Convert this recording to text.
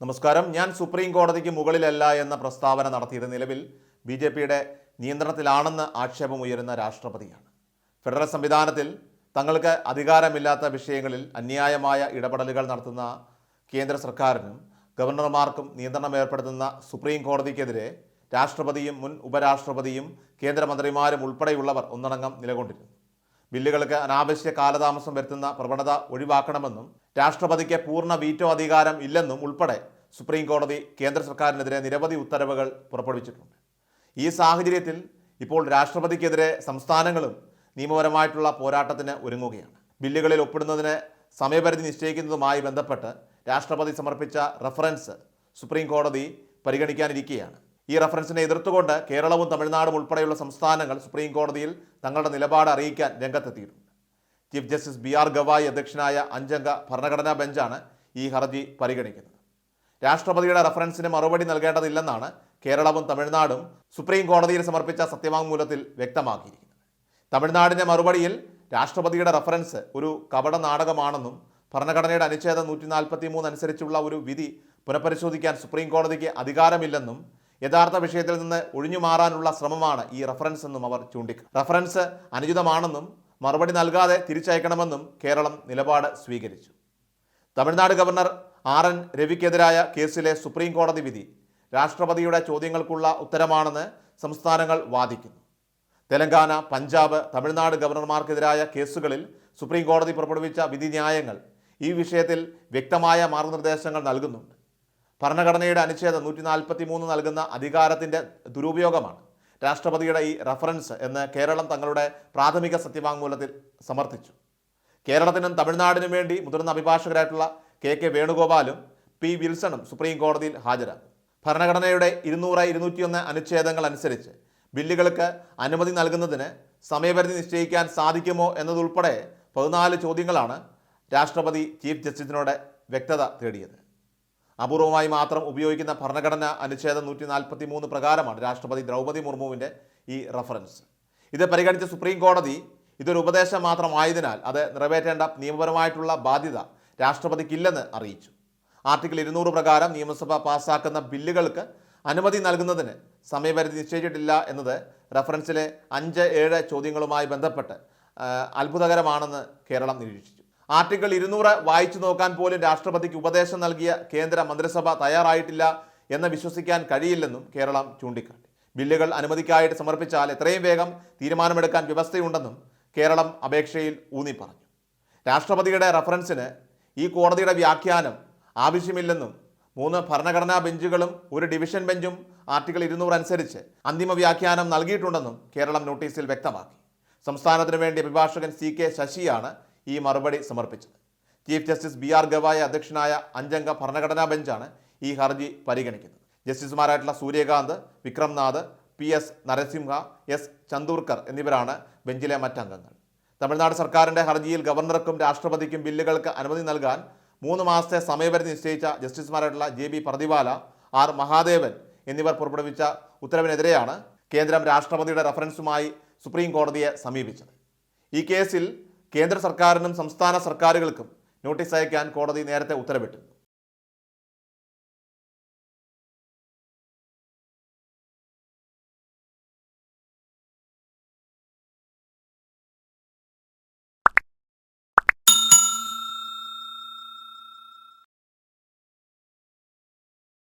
നമസ്കാരം. ഞാൻ സുപ്രീം കോടതിക്ക് മുകളിലല്ല എന്ന പ്രസ്താവന നടത്തിയത് നിലവിൽ ബി ജെ പിയുടെ നിയന്ത്രണത്തിലാണെന്ന് ആക്ഷേപമുയരുന്ന രാഷ്ട്രപതിയാണ്. ഫെഡറൽ സംവിധാനത്തിൽ തങ്ങൾക്ക് അധികാരമില്ലാത്ത വിഷയങ്ങളിൽ അന്യായമായ ഇടപെടലുകൾ നടത്തുന്ന കേന്ദ്ര സർക്കാരിനും ഗവർണർമാർക്കും നിയന്ത്രണം ഏർപ്പെടുത്തുന്ന സുപ്രീം കോടതിക്കെതിരെ രാഷ്ട്രപതിയും മുൻ ഉപരാഷ്ട്രപതിയും കേന്ദ്രമന്ത്രിമാരും ഉൾപ്പെടെയുള്ളവർ ഒന്നടങ്കം നിലകൊണ്ടിരുന്നു. ബില്ലുകൾക്ക് അനാവശ്യ കാലതാമസം വരുത്തുന്ന പ്രവണത ഒഴിവാക്കണമെന്നും രാഷ്ട്രപതിക്ക് പൂർണ വീറ്റോ അധികാരം ഇല്ലെന്നും ഉൾപ്പെടെ സുപ്രീം കോടതി കേന്ദ്ര സർക്കാരിനെതിരെ നിരവധി ഉത്തരവുകൾ പുറപ്പെടുവിച്ചിട്ടുണ്ട്. ഈ സാഹചര്യത്തിൽ ഇപ്പോൾ രാഷ്ട്രപതിക്കെതിരെ സംസ്ഥാനങ്ങളും നിയമപരമായിട്ടുള്ള പോരാട്ടത്തിന് ഒരുങ്ങുകയാണ്. ബില്ലുകളിൽ ഒപ്പിടുന്നതിന് സമയപരിധി നിശ്ചയിക്കുന്നതുമായി ബന്ധപ്പെട്ട് രാഷ്ട്രപതി സമർപ്പിച്ച റഫറൻസ് സുപ്രീം കോടതി പരിഗണിക്കാനിരിക്കുകയാണ് ഈ റഫറൻസിനെ എതിർത്തുകൊണ്ട് കേരളവും തമിഴ്നാടും ഉൾപ്പെടെയുള്ള സംസ്ഥാനങ്ങൾ സുപ്രീം കോടതിയിൽ തങ്ങളുടെ നിലപാട് അറിയിക്കാൻ രംഗത്തെത്തിയിട്ടുണ്ട് chief justice B R Gavai അധ്യക്ഷനായ അഞ്ചംഗ ഭരണഘടനാ ബെഞ്ചാണ് ഈ ഹർജി പരിഗണിക്കുന്നത്. രാഷ്ട്രപതിയുടെ റഫറൻസിന് മറുപടി നൽകേണ്ടതില്ലെന്നാണ് കേരളവും തമിഴ്നാടും സുപ്രീം കോടതിയിൽ സമർപ്പിച്ച സത്യവാങ്മൂലത്തിൽ വ്യക്തമാക്കിയിരിക്കുന്നത്. തമിഴ്നാടിന്റെ മറുപടിയിൽ രാഷ്ട്രപതിയുടെ റഫറൻസ് ഒരു കപട നാടകമാണെന്നും ഭരണഘടനയുടെ അനുച്ഛേദം നൂറ്റി നാൽപ്പത്തി മൂന്ന് അനുസരിച്ചുള്ള ഒരു വിധി പുനഃപരിശോധിക്കാൻ സുപ്രീം കോടതിക്ക് അധികാരമില്ലെന്നും യഥാർത്ഥ വിഷയത്തിൽ നിന്ന് ഒഴിഞ്ഞു മാറാനുള്ള ശ്രമമാണ് ഈ റഫറൻസ് എന്നും അവർ ചൂണ്ടിക്ക റഫറൻസ് അനുചിതമാണെന്നും മറുപടി നൽകാതെ തിരിച്ചയക്കണമെന്നും കേരളം നിലപാട് സ്വീകരിച്ചു. തമിഴ്നാട് ഗവർണർ ആർ എൻ രവിക്കെതിരായ കേസിലെ സുപ്രീം കോടതി വിധി രാഷ്ട്രപതിയുടെ ചോദ്യങ്ങൾക്കുള്ള ഉത്തരമാണെന്ന് സംസ്ഥാനങ്ങൾ വാദിക്കുന്നു. തെലങ്കാന പഞ്ചാബ് തമിഴ്നാട് ഗവർണർമാർക്കെതിരായ കേസുകളിൽ സുപ്രീം കോടതി പുറപ്പെടുവിച്ച വിധിന്യായങ്ങൾ ഈ വിഷയത്തിൽ വ്യക്തമായ മാർഗനിർദ്ദേശങ്ങൾ നൽകുന്നുണ്ട്. ഭരണഘടനയുടെ അനുച്ഛേദം നൂറ്റി നൽകുന്ന അധികാരത്തിന്റെ ദുരുപയോഗമാണ് രാഷ്ട്രപതിയുടെ ഈ റഫറൻസ് എന്ന് കേരളം തങ്ങളുടെ പ്രാഥമിക സത്യവാങ്മൂലത്തിൽ സമർത്ഥിച്ചു. കേരളത്തിനും തമിഴ്നാടിനും വേണ്ടി മുതിർന്ന അഭിഭാഷകരായിട്ടുള്ള കെ കെ വേണുഗോപാലും പി വിൽസണും സുപ്രീം കോടതിയിൽ ഹാജരാകും. ഭരണഘടനയുടെ ഇരുന്നൂറ് ഇരുന്നൂറ്റിയൊന്ന് അനുച്ഛേദങ്ങൾ അനുസരിച്ച് ബില്ലുകൾക്ക് അനുമതി നൽകുന്നതിന് സമയപരിധി നിശ്ചയിക്കാൻ സാധിക്കുമോ എന്നതുൾപ്പെടെ പതിനാല് ചോദ്യങ്ങളാണ് രാഷ്ട്രപതി ചീഫ് ജസ്റ്റിസിനോട് വ്യക്തത തേടിയത്. അപൂർവമായി മാത്രം ഉപയോഗിക്കുന്ന ഭരണഘടന അനുച്ഛേദം നൂറ്റി നാൽപ്പത്തി മൂന്ന് പ്രകാരമാണ് രാഷ്ട്രപതി ദ്രൗപദി മുർമുവിന്റെ ഈ റഫറൻസ്. ഇത് പരിഗണിച്ച സുപ്രീം കോടതി ഇതൊരു ഉപദേശം മാത്രമായതിനാൽ അത് നിറവേറ്റേണ്ട നിയമപരമായിട്ടുള്ള ബാധ്യത രാഷ്ട്രപതിക്കില്ലെന്ന് അറിയിച്ചു. ആർട്ടിക്കിൾ ഇരുന്നൂറ് പ്രകാരം നിയമസഭ പാസ്സാക്കുന്ന ബില്ലുകൾക്ക് അനുമതി നൽകുന്നതിന് സമയപരിധി നിശ്ചയിച്ചിട്ടില്ല എന്നത് റഫറൻസിലെ അഞ്ച് ഏഴ് ചോദ്യങ്ങളുമായി ബന്ധപ്പെട്ട് അത്ഭുതകരമാണെന്ന് കേരളം നിരീക്ഷിച്ചു. ആർട്ടിക്കിൾ ഇരുന്നൂറ് വായിച്ചു നോക്കാൻ പോലും രാഷ്ട്രപതിക്ക് ഉപദേശം നൽകിയ കേന്ദ്ര മന്ത്രിസഭ തയ്യാറായിട്ടില്ല എന്ന് വിശ്വസിക്കാൻ കഴിയില്ലെന്നും കേരളം ചൂണ്ടിക്കാട്ടി. ബില്ലുകൾ അനുമതിക്കായിട്ട് സമർപ്പിച്ചാൽ എത്രയും വേഗം തീരുമാനമെടുക്കാൻ വ്യവസ്ഥയുണ്ടെന്നും കേരളം അപേക്ഷയിൽ ഊന്നി പറഞ്ഞു. രാഷ്ട്രപതിയുടെ റഫറൻസിന് ഈ കോടതിയുടെ വ്യാഖ്യാനം ആവശ്യമില്ലെന്നും മൂന്ന് ഭരണഘടനാ ബെഞ്ചുകളും ഒരു ഡിവിഷൻ ബെഞ്ചും ആർട്ടിക്കിൾ ഇരുന്നൂറ് അനുസരിച്ച് അന്തിമ വ്യാഖ്യാനം നൽകിയിട്ടുണ്ടെന്നും കേരളം നോട്ടീസിൽ വ്യക്തമാക്കി. സംസ്ഥാനത്തിനു വേണ്ടി അഭിഭാഷകൻ സി കെ ശശിയാണ് ഈ മറുപടി സമർപ്പിച്ചത്. Chief justice B R Gavai അധ്യക്ഷനായ അഞ്ചംഗ ഭരണഘടനാ ബെഞ്ചാണ് ഈ ഹർജി പരിഗണിക്കുന്നത്. ജസ്റ്റിസുമാരായിട്ടുള്ള Surya Kant Vikram Nath P S Narasimha S Chandurkar എന്നിവരാണ് ബെഞ്ചിലെ മറ്റംഗങ്ങൾ. തമിഴ്നാട് സർക്കാരിന്റെ ഹർജിയിൽ ഗവർണർക്കും രാഷ്ട്രപതിക്കും ബില്ലുകൾക്ക് അനുമതി നൽകാൻ മൂന്ന് മാസത്തെ സമയപരിധി നിശ്ചയിച്ച ജസ്റ്റിസുമാരായിട്ടുള്ള J B Pardiwala R Mahadevan എന്നിവർ പുറപ്പെടുവിച്ച ഉത്തരവിനെതിരെയാണ് കേന്ദ്രം രാഷ്ട്രപതിയുടെ റഫറൻസുമായി സുപ്രീം കോടതിയെ സമീപിച്ചത്. ഈ കേസിൽ കേന്ദ്ര സർക്കാരിനും സംസ്ഥാന സർക്കാരുകൾക്കും നോട്ടീസ് അയക്കാൻ കോടതി നേരത്തെ ഉത്തരവിട്ടിരുന്നു